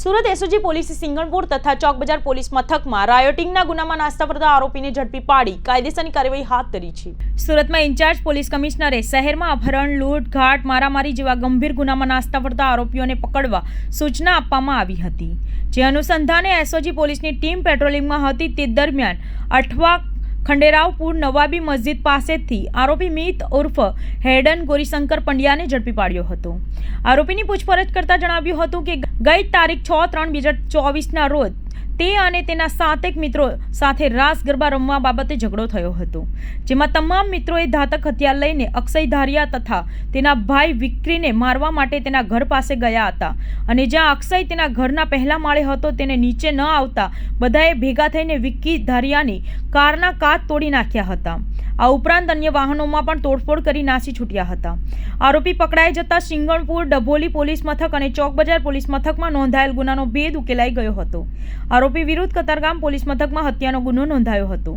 Surat SOG પોલીસે સિંગણપુર તથા Chowkbazar police મથકમાં રાયોટિંગના ગુનામાં નાસ્તા પડતા આરોપીને ઝડપી પાડી. કાયદેસરની કાર્યવાહી હાથ ધરી છે. સુરતમાં ઇન્ચાર્જ પોલીસ કમિશનરે શહેરમાં અપહરણ, લૂંટ, ઘાટ, મારામારી જેવા ગંભીર ગુનામાં નાસ્તા પડતા આરોપીઓને પકડવા સૂચના આપવામાં આવી હતી. જે અનુસંધાને એસઓજી પોલીસની ટીમ પેટ્રોલિંગમાં હતી તે દરમિયાન અઠવા ખંડેરાવપુર નવાબી મસ્જિદ પાસેથી આરોપી મિત ઉર્ફ હેડન ગોરીશંકર પંડ્યાને ઝડપી પાડ્યો હતો. આરોપીની પૂછપરછ કરતા જણાવ્યું હતું કે ગઈ તારીખ છ ત્રણ બે હજાર ચોવીસના રોજ તે અને તેના સાતેક મિત્રો સાથે રાસ, ગરબા, રમવા બાબતે ઝઘડો થયો હતો. જેમાં તમામ મિત્રોએ ધાતક હથિયાર લઈને અક્ષય ધારિયા તથા તેના ભાઈ વિક્રીને મારવા માટે તેના ઘર પાસે ગયા હતા અને જ્યાં અક્ષય તેના ઘરના પહેલા માળે હતો તેને નીચે ન આવતા બધાએ ભેગા થઈને વિક્કી ધારિયાની કારના કાચ તોડી નાખ્યા હતા. આ ઉપરાંત અન્ય વાહનોમાં પણ તોડફોડ કરી નાસી છૂટ્યા હતા. આરોપી પકડાઈ જતા સિંગણપુર ડભોલી પોલીસ મથક અને ચોક બજાર પોલીસ મથકમાં નોંધાયેલ ગુનાનો ભેદ ઉકેલાઈ ગયો હતો. આરોપી વિરુદ્ધ કતારગામ પોલીસ મથકમાં હત્યાનો ગુનો નોંધાયો હતો.